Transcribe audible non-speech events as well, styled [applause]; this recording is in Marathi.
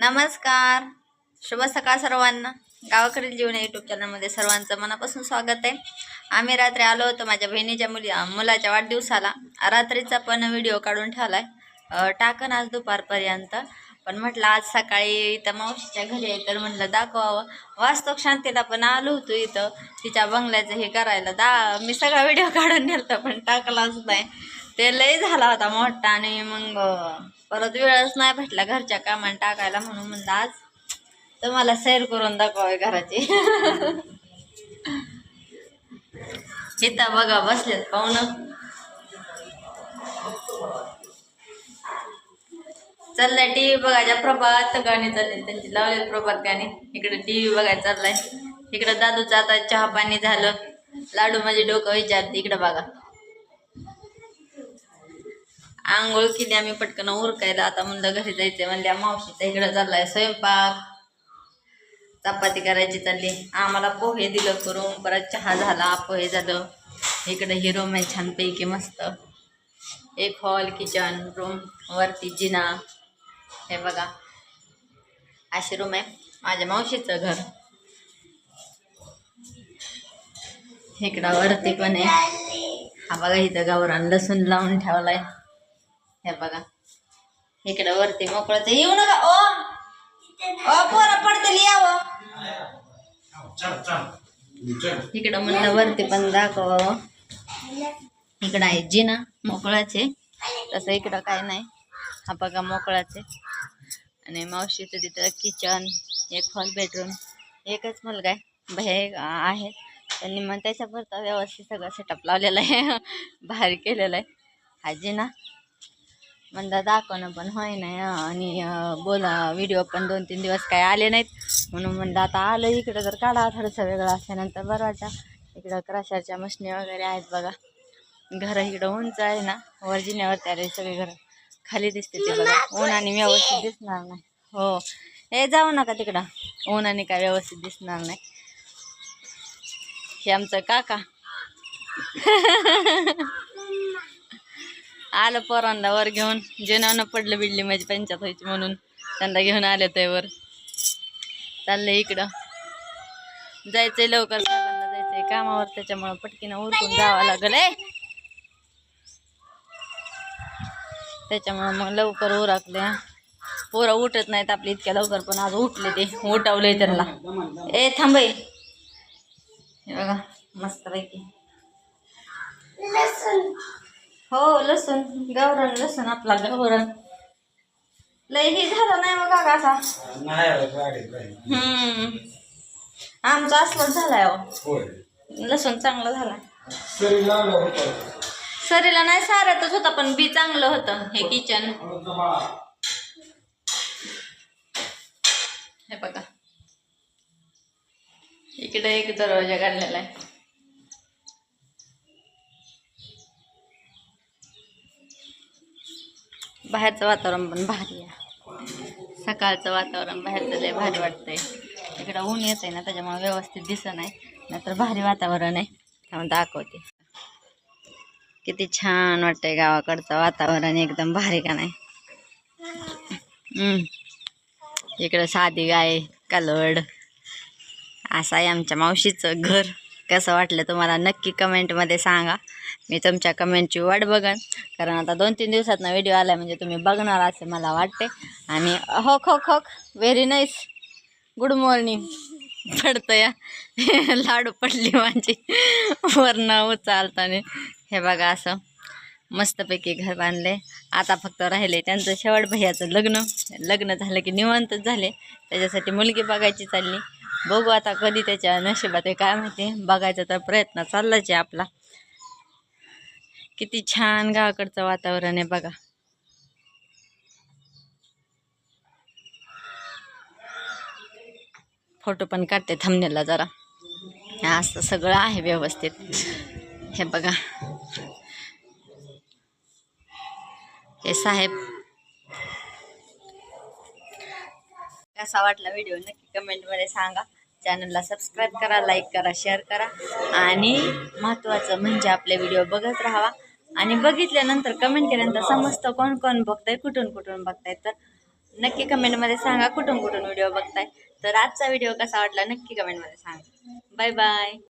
नमस्कार. शुभ सकाळ सर्वांना. गावाकडील जीवन यूट्यूब चॅनलमध्ये सर्वांचं मनापासून स्वागत आहे. आम्ही रात्री आलो होतो माझ्या बहिणीच्या मुली मुलाच्या वाढदिवसाला. रात्रीचा पण व्हिडिओ काढून ठेवला आहे टाकन आज दुपारपर्यंत. पण म्हटलं आज सकाळी इथं मावशीच्या घरी आहे तर म्हटलं दाखवावं. वास्तव शांतीला पण आलो होतो इथं. तिच्या बंगल्याचं हे करायला दा मी सगळा व्हिडिओ काढून नेलता पण टाकलाच नाही. ते लय झाला होता मोठा आणि मग परत वेळच नाही भेटला घरच्या कामाने टाकायला म्हणून म्हणलं आज तुम्हाला सैर करून दाखवावे घराची. इथं बघा बसलेत पाहुणं. चाललंय टी व्ही बघायच्या प्रभात गाणी चालले त्यांची लावले प्रभात गाणी. इकडे टी व्ही बघायला चाललाय. इकडे दादूचं आता चहा पाणी झालं. लाडू माझे डोकं विचारते इकडे बघा. आंघोळ केली आम्ही पटकन उरकायला. आता म्हणलं घरी जायचंय म्हणल्या मावशीचा इकडं चाललाय स्वयंपाक. चपाती करायची चालली. आम्हाला पोहे दिलं करून परत चहा झाला पोहे झालं. इकडं ही रूम आहे छानपैकी मस्त. एक हॉल किचन रूम वरती जिना. हे बघा. अशी रूम आहे माझ्या मावशीचं घर. इकडं वरती पण आहे. हा बघा इथं गावरान लसूण लावून ठेवलाय. हे बघा. इकडं वरती मोकळं येऊ नका. ओ! ओ पोरं पडतील. यावं इकडं म्हणलं वरती पण दाखवावं इकडं आहे जिना. मोकळाचे तसं इकडं काय नाही. हा बघा मोकळाचे आणि मावशीचं तिथं किचन एक हॉल बेडरूम एकच मुलगा आहे. भैया आहे. त्यांनी मग त्याच्यापुरता व्यवस्थित सगळं सेटअप लावलेलं आहे. [laughs] बाहेर केलेलं आहे. हा जिना. म्हणलं दाखवणं पण होय नाही आणि बोला व्हिडिओ पण दोन तीन दिवस काय आले नाहीत. म्हणून म्हणलं आता आलं इकडं तर काढा थोडंसं वेगळं असल्यानंतर बरं वाटा इकडं क्रशाच्या मशनी वगैरे आहेत बघा. घरं इकडं उंच आहे ना वर जिन्यावरती सगळे घर. खाली दिसते ते बघा. ऊन आणि व्यवस्थित दिसणार नाही. हो. हे जाऊ नका तिकडं. ऊन आणि काय व्यवस्थित दिसणार नाही. हे आमचं काका. [laughs] आलं पोरांना वर घेऊन. जेवणानं पडलं बिडली माझी पंचायत व्हायची म्हणून त्यांना घेऊन आले ते वर. चाललंय इकडं. जायचंय लवकर साहेबांना जायचंय कामावर त्याच्यामुळं पटकीनं उरकून जावं लागल. त्याच्यामुळे त्याच्यामुळं मग लवकर उरकले. पोरं उठत नाहीत आपली इतक्या लवकर पण आज उठले ते. उठवले त्यांना. ए थांबय हे बघा मस्त पैकी हो लसूण गावरण लसूण आपला गावरण लय हे झालं नाही मग का असा हम्म. आमचा अस्वल झालाय अहो. लसूण चांगला झाला. सरीला नाही सारतच होता पण बी चांगलं होतं हे किचन हे बघा. इकडे एक दरवाजा काढलेला आहे. बाहेरचं वातावरण पण भारी आहे. सकाळचं वातावरण बाहेरचं लय भारी वाटतंय. इकडं ऊन येत आहे ना त्याच्यामुळे व्यवस्थित दिसत नाही. नाहीतर भारी वातावरण आहे. त्यामुळे दाखवते. किती छान वाटतंय गावाकडचं वातावरण एकदम भारी का नाही? इकडं साधी गाय कालवड असं आहे आमच्या मावशीचं घर. कसं वाटलं तुम्हाला नक्की कमेंटमध्ये सांगा. मी तुमच्या कमेंटची वाट बघन. कारण आता दोन तीन दिवसातनं व्हिडिओ आला म्हणजे तुम्ही बघणार असे मला वाटते. आणि होक होक होक. व्हेरी नाईस गुड मॉर्निंग पडतं या लाडू पडली माझी. वरनं उचालताने. हे बघा असं मस्तपैकी घर बांधले आता फक्त राहिले त्यांचं शेवट भैयाचं लग्न. लग्न झालं की निवांतच झाले. त्याच्यासाठी मुलगी बघायची चालली. बघू आता कधी त्याच्या नशिबात आहे काय माहिती. बघायचा तर प्रयत्न चाललाच आहे आपला. किती छान गावाकडचं वातावरण आहे बघा. फोटो पण काढते थांबण्याला जरा. असं सगळं आहे व्यवस्थित. हे बघा. हे साहेब कसा वाटला व्हिडिओ नक्की कमेंटमध्ये सांगा. चॅनलला सबस्क्राईब करा लाईक करा शेअर करा. आणि महत्त्वाचं म्हणजे आपले व्हिडिओ बघत राहावा. आणि बघितल्यानंतर कमेंट केल्यानंतर समजतं कोण कोण बघताय कुठून कुठून बघताय तर नक्की कमेंटमध्ये सांगा कुठून कुठून व्हिडिओ बघताय. तर आजचा व्हिडिओ कसा वाटला नक्की कमेंटमध्ये सांगा. Bye bye